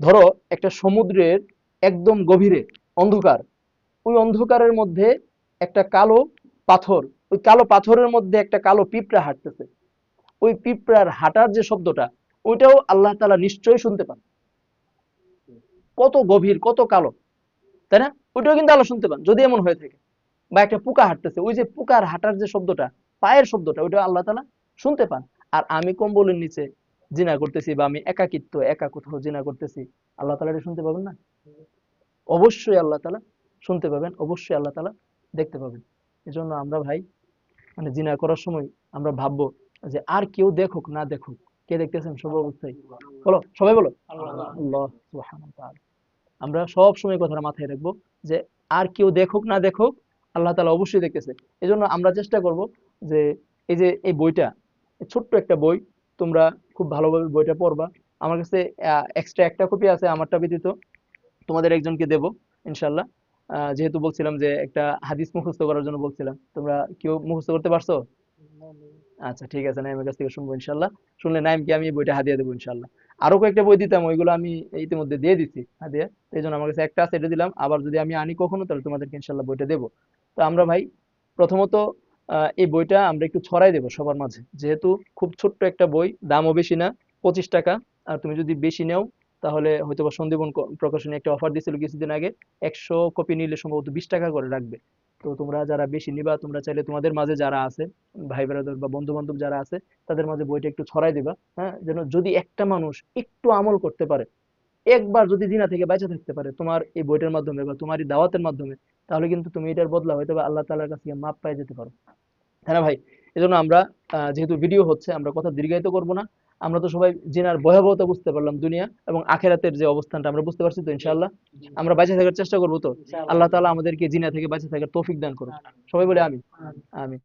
ধরো, একটা সমুদ্রের একদম গভীরে অন্ধকার। ওই অন্ধকারের মধ্যে একটা কালো পাথর, ওই কালো পাথরের মধ্যে একটা কালো পিঁপড়া হাঁটতেছে। ওই পিঁপড়ার হাঁটার যে শব্দটা, ওইটাও আল্লাহ তাআলা নিশ্চয়ই শুনতে পান। কত গভীর, কত কালো, তাই না? ওইটাও কিন্তু আল্লাহ শুনতে পান, যদি এমন হয়ে থাকে। বা একটা পোকা হাঁটতেছে, ওই যে পোকার হাঁটার যে শব্দটা, পায়ের শব্দটা ওইটা আল্লাহ তালা শুনতে পান। আর আমি কম্বলের নিচে জিনা করতেছি বা আমি একাকিত্ব একা কোথাও জিনা করতেছি, আল্লাহ তাআলা এটা শুনতে পাবেন না? অবশ্যই আল্লাহ তাআলা শুনতে পাবেন, অবশ্যই আল্লাহ তাআলা দেখতে পাবেন। এজন্য আমরা ভাই মানে জিনা করার সময় আমরা ভাববো যে আর কেউ দেখুক, না দেখুক, কে দেখতেছেন? সব অবস্থায়। বলো, সবাই বলো। আল্লাহ। আমরা সব সময় কথাটা মাথায় রাখব যে আর কেউ দেখুক, না দেখুক, আল্লাহ তালা অবশ্যই দেখতেছে। এজন্য আমরা চেষ্টা করব যে এই যে এই বইটা ছোট্ট একটা বই তোমরা খুব ভালোভাবে বইটা পড়বা। আমার কাছে এক্সট্রা একটা কপি আছে, আমারটা ব্যতীত তোমাদের একজনকে দেব ইনশাল্লাহ যেহেতু বলছিলাম যে একটা হাদিস মুখস্থ করার জন্য বলছিলাম, তোমরা কেউ মুখস্থ করতে পারছ? আচ্ছা ঠিক আছে নাইমের কাছ থেকে শুনব ইনশাল্লাহ শুনলে নাইমকে আমি বইটা হাদিয়া দেবো ইনশাল্লাহ আরও কয়েকটা বই দিতাম, ওইগুলো আমি ইতিমধ্যে দিয়ে দিচ্ছি হাদিয়া। এই জন্য আমার কাছে একটা আছে, এটা দিলাম। আবার যদি আমি আনি কখনো, তাহলে তোমাদেরকে ইনশাল্লাহ বইটা দেবো। তো আমরা ভাই, প্রথমত এই বইটা আমরা একটু ছড়াই দেবো সবার মাঝে। যেহেতু খুব ছোট্ট একটা বই, দামও বেশি না, পঁচিশ টাকা। আর তুমি যদি বেশি নেও, তাহলে হয়তো বা সন্দীপন প্রকাশনী একটা অফার দিয়েছিল কিছুদিন আগে, একশো কপি নিলে সম্ভবত বিশ টাকা করে রাখবে তো তোমরা যারা বেশি নিবা, তোমরা চাইলে তোমাদের মাঝে যারা আছে, ভাই ব্রাদার বা বন্ধু বান্ধব যারা আছে, তাদের মাঝে বইটা একটু ছড়াই দিবা হ্যাঁ? যেন যদি একটা মানুষ একটু আমল করতে পারে একবার যদি জিনা থেকে বেঁচে থাকতে পারে তোমার এই বইটার মাধ্যমে বা তোমার এই দাওয়াতের মাধ্যমে তাহলে কিন্তু তুমি এটার বদলা হয়তো বা আল্লাহ তাআলার কাছে মাপ পেয়ে যেতে পারো। না ভাই এজন্য আমরা যেহেতু ভিডিও হচ্ছে আমরা কথা দীর্ঘায়িত করব না। আমরা তো সবাই জিনার ভয়াবহতা বুঝতে পারলাম দুনিয়া এবং আখেরাতের যে অবস্থানটা আমরা বুঝতে পারছি তো ইনশাআল্লাহ। আমরা বেঁচে থাকার চেষ্টা করব তো? আল্লাহ তাআলা আমাদেরকে জিনা থেকে বেঁচে থাকার তৌফিক দান করুন সবাই বলে আমি আমি